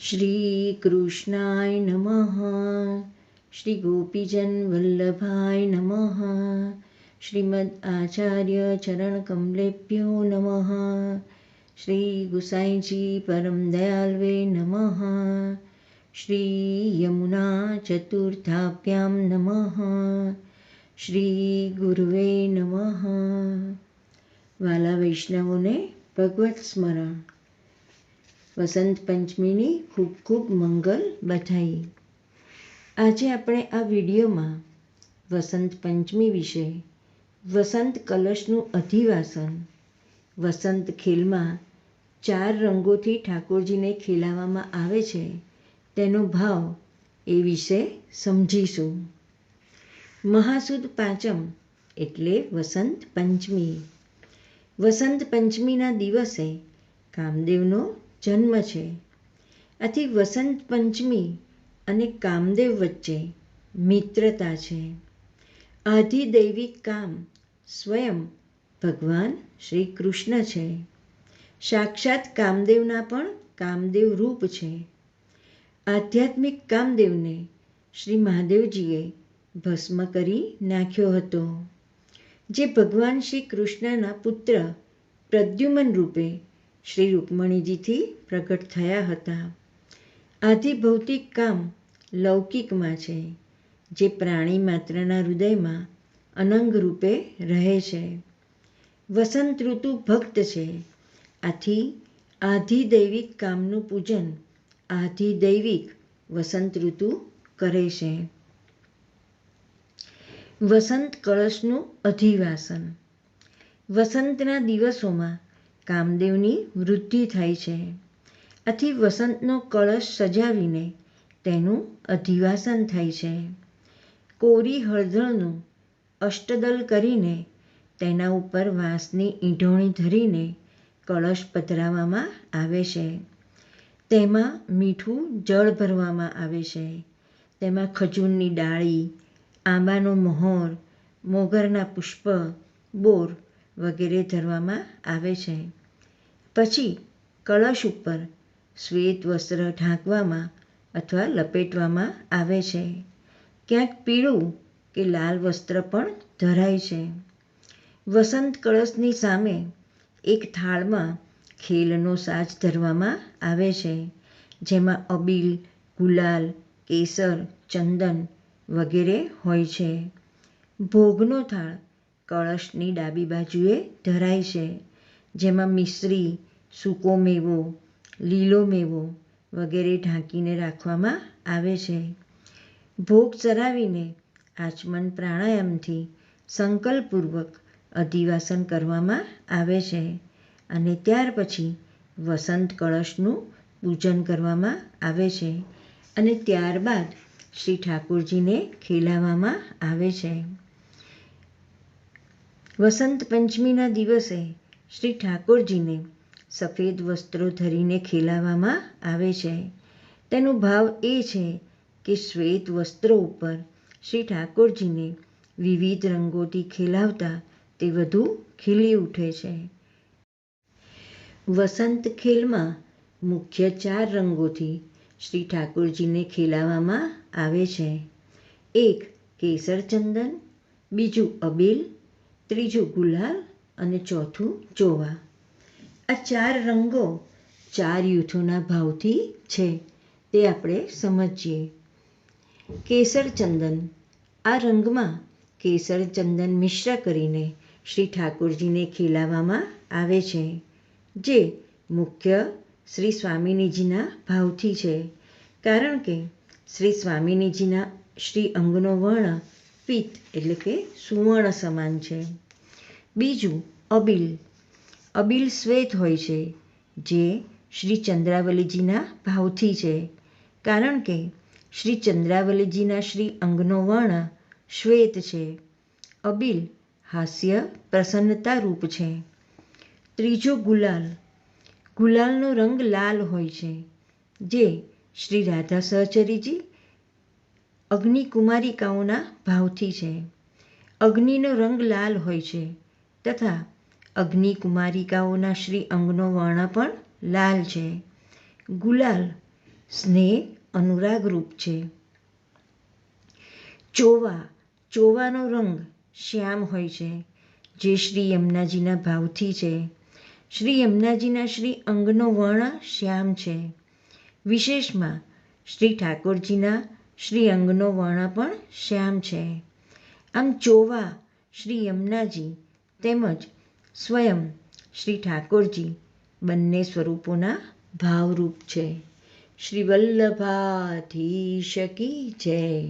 श्रीकृष्णाय नमः। श्रीगोपीजन्वल्लभाय नमः। श्रीमद् आचार्यचरणकमलेभ्यो नमः। श्रीगुसाईजी परं दयाल्वे नमः। श्रीयमुनाचतुर्थाभ्यां नमः। श्रीगुर्वै नमः। बालावैष्णवने भगवत्स्मरन् વસંત પંચમીની ખૂબ ખૂબ મંગલ બધાઈ આજે આપણે આ વિડીયોમાં વસંત પંચમી વિશે, વસંત કલશનું અધિવાસન, વસંત ખેલમાં ચાર રંગોથી ઠાકોરજીને ખેલાવવામાં આવે છે, તેનો ભાવ એ વિશે સમજીશું. મહાસુદ પાંચમ એટલે વસંત પંચમી. વસંત પંચમીના દિવસે કામદેવનો જન્મ છે. આથી વસંત પંચમી અને કામદેવ વચ્ચે મિત્રતા છે. આધિદૈવિક કામ સ્વયં ભગવાન શ્રી કૃષ્ણ છે. સાક્ષાત કામદેવના પણ કામદેવ રૂપ છે. આધ્યાત્મિક કામદેવને શ્રી મહાદેવજીએ ભસ્મ કરી નાખ્યો હતો, જે ભગવાન શ્રી કૃષ્ણના પુત્ર પ્રદ્યુમન રૂપે શ્રી રૂકમણીજીથી પ્રગટ થયા હતા. આદિ ભૌતિક કામ લૌકિકમાં છે, જે પ્રાણી માત્રના હૃદયમાં અનંગ રૂપે રહે છે. વસંત ઋતુ ભક્ત છે. આથી આધિદૈવિક કામનું પૂજન આધિદૈવિક વસંત ઋતુ કરે છે. વસંત કળશનું અધિવાસન. વસંતના દિવસોમાં કામદેવની વૃદ્ધિ થાય છે. આથી વસંતનો કળશ સજાવીને તેનું અધિવાસન થાય છે. કોરી હળદળનું અષ્ટદલ કરીને તેના ઉપર વાંસની ઈંઢોણી ધરીને કળશ પધરાવવામાં આવે છે. તેમાં મીઠું જળ ભરવામાં આવે છે. તેમાં ખજૂરની ડાળી, આંબાનો મહોર, મોગરના પુષ્પ, બોર વગેરે ધરવામાં આવે છે. પછી કળશ ઉપર શ્વેત વસ્ત્ર ઢાંકવામાં અથવા લપેટવામાં આવે છે. ક્યાંક પીળું કે લાલ વસ્ત્ર પણ ધરાય છે. વસંત કળશની સામે એક થાળમાં ખેલનો સાજ ધરવામાં આવે છે, જેમાં અબીલ, ગુલાલ, કેસર, ચંદન વગેરે હોય છે. ભોગનો થાળ કળશની ડાબી બાજુએ ધરાય છે. જેમાં મિશ્રી, સૂકો મેવો, લીલો મેવો વગેરે ઢાંકીને રાખવામાં આવે છે. ભોગ ચરાવીને આચમન પ્રાણાયામથી સંકલ્પપૂર્વક અધિવાસન કરવામાં આવે છે અને ત્યાર પછી વસંત કળશનું પૂજન કરવામાં આવે છે અને ત્યારબાદ શ્રી ઠાકોરજીને ખેલાવવામાં આવે છે. વસંત પંચમીના દિવસે શ્રી ઠાકોરજીને સફેદ વસ્ત્રો ધરીને ખીલાવવામાં આવે છે. તેનો ભાવ એ છે કે શ્વેત વસ્ત્રો ઉપર શ્રી ઠાકોરજીને વિવિધ રંગોથી ખેલાવતા તે વધુ ખીલી ઉઠે છે. વસંત ખેલમાં મુખ્ય ચાર રંગોથી શ્રી ઠાકોરજીને ખેલાવવામાં આવે છે. એક કેસર ચંદન બીજું અબીલ, ત્રીજું ગુલાલ અને ચોથું ચોવા આ ચાર રંગો ચાર યુથોના ભાવથી છે, તે આપણે સમજીએ. કેસર ચંદન. આ રંગમાં કેસર ચંદન મિશ્ર કરીને શ્રી ઠાકોરજીને ખીલાવવામાં આવે છે, જે મુખ્ય શ્રી સ્વામિનીજીના ભાવથી છે. કારણ કે શ્રી સ્વામિનીજીના શ્રી અંગનો વર્ણ પિત્ત એટલે કે સુવર્ણ સમાન છે. બીજું, અબીલ. અબીલ શ્વેત હોય છે, જે શ્રી ચંદ્રાવલીજીના ભાવથી છે. કારણ કે શ્રી ચંદ્રાવલીજીના શ્રી અંગનો વર્ણ શ્વેત છે. અબીલ હાસ્ય પ્રસન્નતા રૂપ છે. ત્રીજો ગુલાલ. ગુલાલનો રંગ લાલ હોય છે, જે શ્રી રાધા સહચરીજી અગ્નિકુમારિકાઓના ભાવથી છે. અગ્નિનો રંગ લાલ હોય છે. તથા અગ્નિકુમારિકાઓના શ્રી અંગનો વર્ણ પણ લાલ છે. ગુલાલ સ્નેહ અનુરાગરૂપ છે. ચોવા, ચોવાનો રંગ શ્યામ હોય છે, જે શ્રી યમુનાજીના ભાવથી છે. શ્રી યમુનાજીના શ્રી અંગનો વર્ણ શ્યામ છે. વિશેષમાં શ્રી ઠાકોરજીના શ્રી અંગનો વર્ણ પણ શ્યામ છે. આમ ચોવા, શ્રી યમુનાજી તેમજ સ્વયં શ્રી ઠાકોરજી બંને સ્વરૂપોના ભાવરૂપ છે. શ્રી વલ્લભાધીશ કી જય.